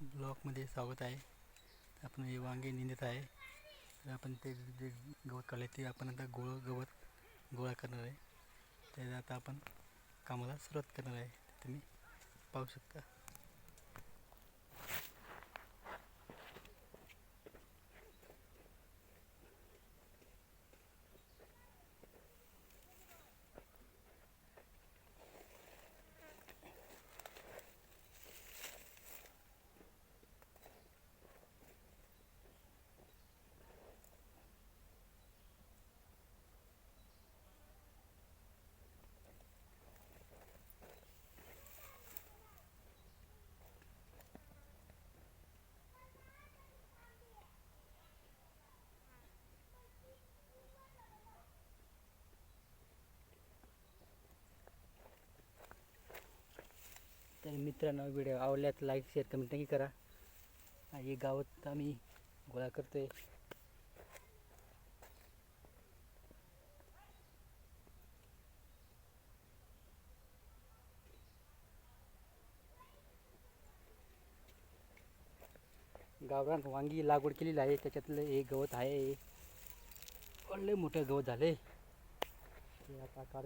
ब्लॉकमध्ये स्वागत आहे. आपण हे वांगे निंदत आहे. तर आपण ते जे गवत काढले ते आपण आता गोळ गवत गोळा करणार आहे. त्याचा आता आपण कामाला सुरुवात करणार आहे. तुम्ही पाहू शकता. तर मित्रांनो व्हिडिओ आवडल्यात लाईक शेअर कमेंट नक्की करा. हे गावात आम्ही गोळा करतोय. गावरान वांगी लागवड केलेली आहे. त्याच्यातलं हे गवत आहे. लय मोठं गवत झालंय. आता काढ